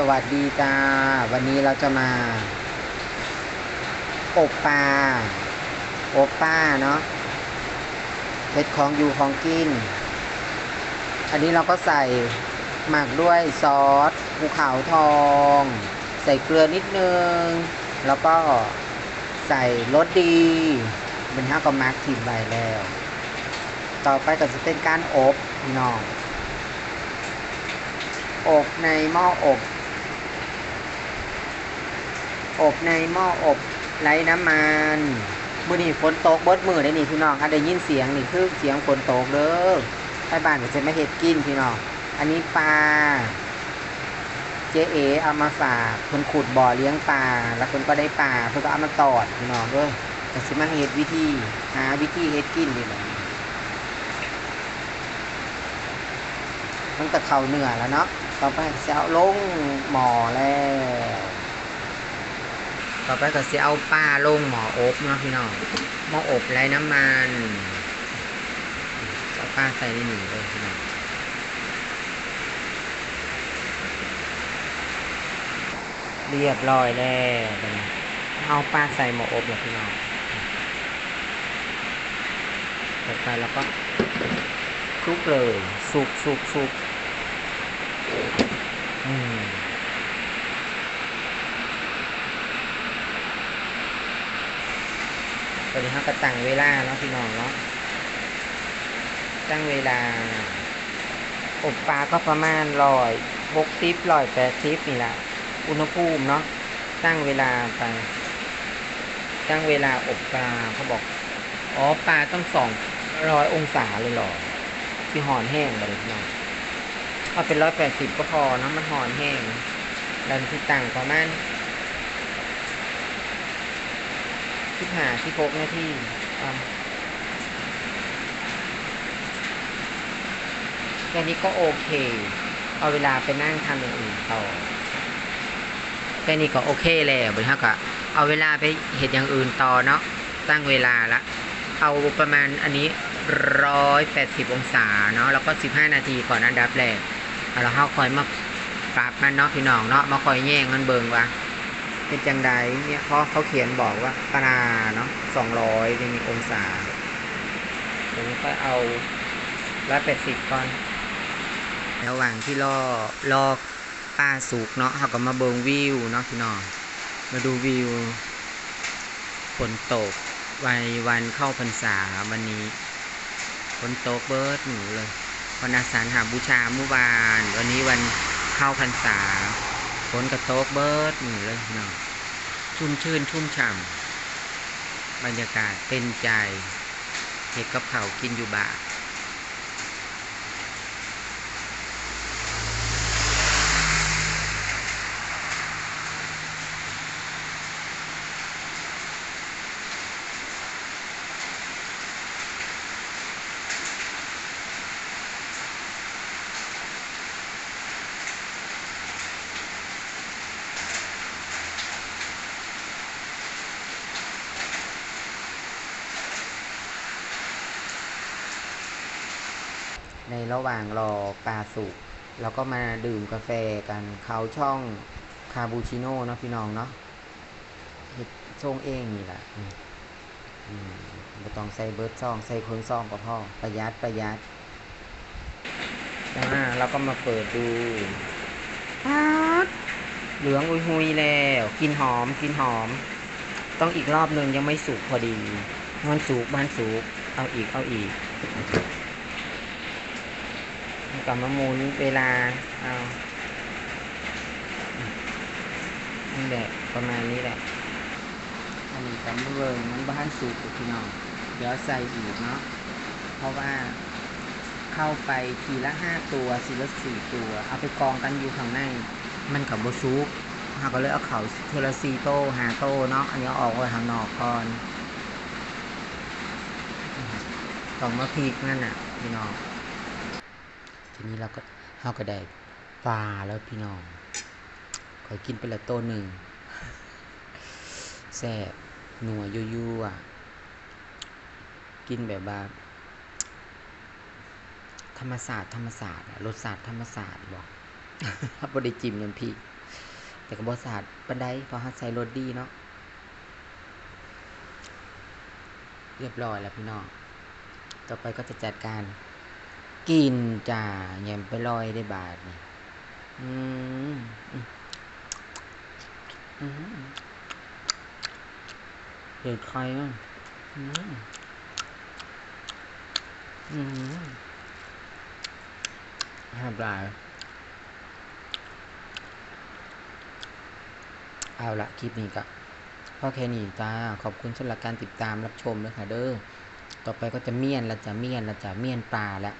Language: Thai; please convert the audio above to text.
สวัสดีจ้า วันนี้เราจะมาอบปลาอบป้าเนาะเห็ดของอยู่ของกิน อันนี้เราก็ใส่หมักด้วยซอสภูเขาทอง ใส่เกลือนิดนึง แล้วก็ใส่รสดีเป็นห้าก็มาร์กทิมไปแล้ว ต่อไปก็จะเป็นการอบพี่น้องอบในหม้ออบ อบในหม้ออบไร้น้ำมันมือนี้ฝนตกเบิดมือได้นี่พี่น้องถ้าได้ยินเสียงนี่คือเสียงฝนตกเด้อไปบ้านก็จะไม่เห็ดกินพี่น้องอันนี้ปลาเจ๊เอเอามาฝากคนขุดบ่อเลี้ยงปลาแล้วคนก็ได้ปลาเพิ่นก็เอามาตอดพี่น้องเด้อก็สิมาเฮ็ดวิธีหาวิธีเฮ็ดกินนี่แหละมันก็เข้าเหนื้อแล้วเนาะต่อไปจะเอาลงหม้อแล้ว ต่อไปก็จะเอาป้าลงหม้ออบเนาะพี่น้องหม้ออบไร้น้ำมันเอาป้าใส่ในหนึ่งเลยพี่น้องเรียบร้อยแล้วเอาป้าใส่หม้ออบเลยพี่น้องต่อไปแล้วก็คลุกเลยสุกสุกสุกอืม ตอนนี้เขาก็ตั้งเวลาเนาะพี่น้องเนาะตั้งเวลา อบปลาก็ประมาณร้อยหกสิบร้อยแปดสิบนี่แหละอุณหภูมิเนาะตั้งเวลาไป ตั้งเวลาอบปลาเขาบอกอ๋อปลาต้องสองร้อยองศาเลยหรอที่หอนแห้งเลยพี่น้องเอาเป็นร้อยแปดสิบก็พอเนาะมันหอนแห้งดันที่ต่างประมาณ ที่หาที่พกหน้าที่อ่าแค่นี้ก็โอเค เอาเวลาไปนั่งทำอย่างอื่นต่อแค่นี้ก็โอเคแล้วบริษัทก็เอาเวลาไปเห็ดอย่างอื่นต่อเนาะ ตั้งเวลาละ เอาประมาณอันนี้ร้อยแปดสิบองศาเนาะ แล้วก็สิบห้านาทีก่อนอันดับแรกเอาเราเข้าคอยมาปรับมันเนาะพี่น้องเนาะ มาคอยแย่งมันเบิงว่า เป็นจังใดเนี่ยเพราะเขาเขียนบอกว่าปลาเนาะสองร้อยมีองศาเดี๋ยวนี้ก็เอาร้อยแปดสิบก่อนระหว่างที่รอรอปลาสุกเนาะเขาก็มาเบิงวิวเนาะพี่น้องมาดูวิวฝนตกวันวันเข้าพรรษาวันนี้ฝนตกเบิร์ดหนูเลยวันอาสาฬหาบูชาเมื่อวาน วันนี้วันเข้าพรรษา ฝนกระโตกเบิร์ดหนึ่งเลยเนาะชุ่มชื่นชุ่มฉ่ำบรรยากาศเป็นใจเห็ดกับเขากินอยู่บ่า ในระหว่างรอปลาสุกเราก็มาดื่มกาแฟกันเขาช่องคาบูชิโน่เนาะพี่น้องเนาะเฮ็ดช่งเองนี่แหละอืมอืมบ่ต้องใส่เบิร์ดซอง ใส่คนซองก็พอประหยัดประหยัดอ่าเราก็มาเปิดดูปาดเหลืองอุยหุยแล้วกลินหอมกลินหอม ต้องอีกรอบนึงยังไม่สุกพอดี มันสุกบ้านสุก เอาอีกเอาอีก กลับมาหมุนเวลาเอานี่แหละประมาณนี้แหละ อันนี้กำเริงมันบ้านสูกพี่น้อง เดี๋ยวใส่อีกเนาะ เพราะว่าเข้าไปทีละห้าตัวทีละสี่ตัว เอาไปกองกันอยู่ข้างใน มันกับบซุกเราก็เลยเอาเขาเทลซีโตหาโตเนาะ อันนี้ออกไว้ข้างนอกก่อนต้องมาพริกนั่นน่ะ พี่น้อง นี้เราก็เราก็ได้ปลาแล้วพี่น้องขอยกินไปละโตวหนึ่งแซ่บหนัวยั่วๆอะกินแบบว่าธรรมศาสตร์ธรรมศาสตร์รสชาสติธรรมศาสตร์บอกถ้าบได้จิ้มน้ำพริกแต่ก็บ่สะอาดปานใดพราะเฮาใส่รสดีเนาะเรียบร้อยแล้วพี่น้อง ต่อไปก็จะจัดการ กินจ้าแยมไปลอยได้บาทนี่อืมอืมเดือดใครอะอืมอืมห้าปลาเอาละคลิปนี้ก็พอแค่นี้จ้า ขอบคุณสำหรับการติดตามรับชมด้วยค่ะเด้อ ต่อไปก็จะเมียนละจะเมียนละจะเมียนปลาละ